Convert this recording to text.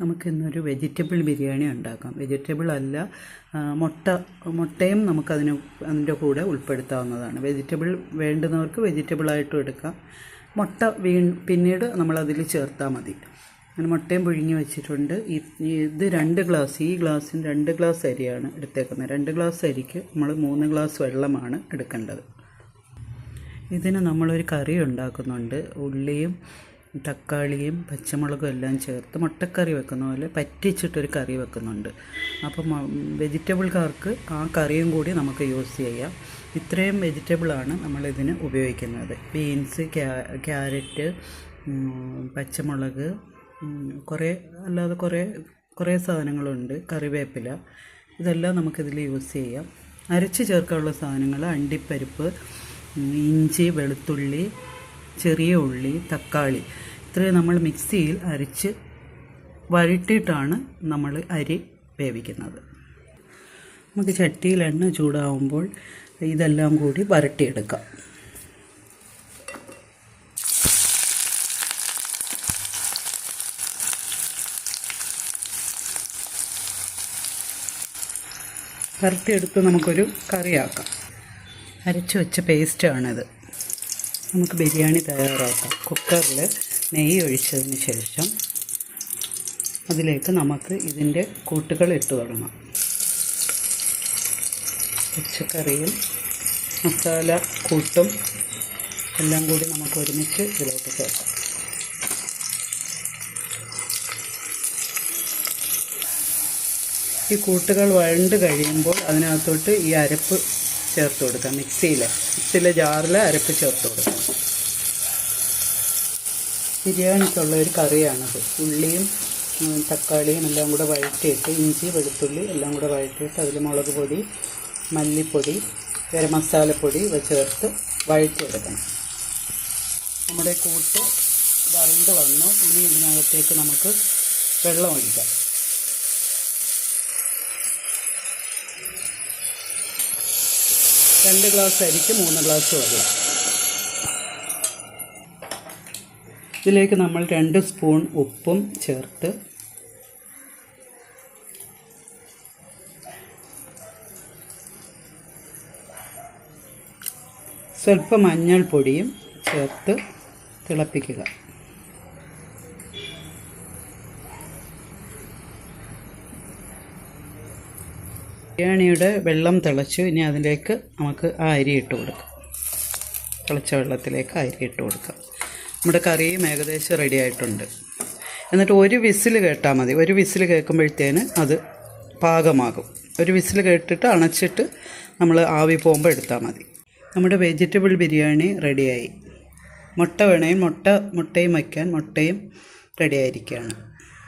നമുക്കിന്നൊരു വെജിറ്റബിൾ ബിരിയാണി ഉണ്ടാക്കാം. വെജിറ്റബിൾ അല്ല മുട്ട മുട്ടയും നമുക്കതിന് അതിന്റെ കൂടെ ഉൾപ്പെടുത്താവുന്നതാണ്. വെജിറ്റബിൾ വേണ്ടുന്നവർക്ക് വെജിറ്റബിളായിട്ടും എടുക്കാം. മുട്ട വീ പിന്നീട് നമ്മളതിൽ ചേർത്താൽ മതി. അങ്ങനെ മുട്ടയും പുഴുങ്ങി വെച്ചിട്ടുണ്ട്. ഇത് രണ്ട് ഗ്ലാസ് ഈ ഗ്ലാസ്സിന് രണ്ട് ഗ്ലാസ് അരിയാണ് എടുത്തേക്കുന്നത്. രണ്ട് ഗ്ലാസ് അരിക്ക് നമ്മൾ മൂന്ന് ഗ്ലാസ് വെള്ളമാണ് എടുക്കേണ്ടത്. ഇതിന് നമ്മളൊരു കറി ഉണ്ടാക്കുന്നുണ്ട്. ഉള്ളിയും തക്കാളിയും പച്ചമുളകും എല്ലാം ചേർത്ത് മുട്ടക്കറി വെക്കുന്ന പോലെ പറ്റിച്ചിട്ടൊരു കറി വെക്കുന്നുണ്ട്. അപ്പം വെജിറ്റബിൾക്കാർക്ക് ആ കറിയും കൂടി നമുക്ക് യൂസ് ചെയ്യാം. ഇത്രയും വെജിറ്റബിളാണ് നമ്മളിതിന് ഉപയോഗിക്കുന്നത്. ബീൻസ് ക്യാരറ്റ് പച്ചമുളക് കുറേ അല്ലാതെ കുറേ കുറേ സാധനങ്ങളുണ്ട്. കറിവേപ്പില. ഇതെല്ലാം നമുക്കിതിൽ യൂസ് ചെയ്യാം. അരച്ച് ചേർക്കാനുള്ള സാധനങ്ങൾ അണ്ടിപ്പരിപ്പ് ഇഞ്ചി വെളുത്തുള്ളി ചെറിയ ഉള്ളി തക്കാളി ഇത്രയും നമ്മൾ മിക്സിയിൽ അരച്ച് വഴറ്റിയിട്ടാണ് നമ്മൾ അരി വേവിക്കുന്നത്. നമുക്ക് ചട്ടിയിൽ എണ്ണ ചൂടാവുമ്പോൾ ഇതെല്ലാം കൂടി വരട്ടിയെടുക്കാം. വരട്ടിയെടുത്ത് നമുക്കൊരു കറിയാക്കാം. അരച്ചു വെച്ച പേസ്റ്റാണിത്. നമുക്ക് ബിരിയാണി തയ്യാറാക്കാം. കുക്കറിൽ നെയ്യ് ഒഴിച്ചതിന് ശേഷം അതിലേക്ക് നമുക്ക് ഇതിന്റെ കൂട്ടുകൾ ഇട്ട് തുടങ്ങാം. പച്ചക്കറിയും മസാല കൂട്ടും എല്ലാം കൂടി നമുക്ക് ഒരുമിച്ച് ഇതിലോട്ട് ചേർക്കാം. ഈ കൂട്ടുകൾ വഴണ്ട് കഴിയുമ്പോൾ അതിനകത്തോട്ട് ഈ അരപ്പ് ചേർത്ത് കൊടുക്കാം മിക്സിയിൽ മിക്സിയിലെ ജാറിൽ അരപ്പ് ചേർത്ത് കൊടുക്കുക ബിരിയാണിക്കുള്ള ഒരു കറിയാണത്. ഉള്ളിയും തക്കാളിയും എല്ലാം കൂടെ വഴറ്റിയിട്ട് ഇഞ്ചി വെളുത്തുള്ളി എല്ലാം കൂടെ വഴറ്റിയിട്ട് അതിൽ മുളക് പൊടി മല്ലിപ്പൊടി ഗരം മസാലപ്പൊടി ഇവ ചേർത്ത് വഴറ്റിയെടുക്കണം നമ്മുടെ കൂട്ട് വരണ്ട് വന്നു. ഇനി ഇതിനകത്തേക്ക് നമുക്ക് വെള്ളം ഒഴിക്കാം. രണ്ട് ഗ്ലാസ് അരിക്ക് മൂന്ന് ഗ്ലാസ് വെള്ളം ഇതിലേക്ക് നമ്മൾ രണ്ട് സ്പൂൺ ഉപ്പും ചേർത്ത് സ്വല്പം മഞ്ഞൾപ്പൊടിയും ചേർത്ത് തിളപ്പിക്കുക. ബിരിയാണിയുടെ വെള്ളം തിളച്ചു. ഇനി അതിലേക്ക് നമുക്ക് ആ അരി ഇട്ട് കൊടുക്കാം. തിളച്ച വെള്ളത്തിലേക്ക് അരി ഇട്ട് കൊടുക്കാം. നമ്മുടെ കറിയും ഏകദേശം റെഡി ആയിട്ടുണ്ട്. എന്നിട്ട് ഒരു വിസിൽ കേട്ടാൽ മതി. ഒരു വിസിൽ കേൾക്കുമ്പോഴത്തേന് അത് പാകമാകും. ഒരു വിസിൽ കേട്ടിട്ട് അണച്ചിട്ട് നമ്മൾ ആവി പോകുമ്പോൾ എടുത്താൽ മതി. നമ്മുടെ വെജിറ്റബിൾ ബിരിയാണി റെഡിയായി മുട്ട വേണേൽ മുട്ട മുട്ടയും വയ്ക്കാൻ മുട്ടയും റെഡി ആയിരിക്കുകയാണ്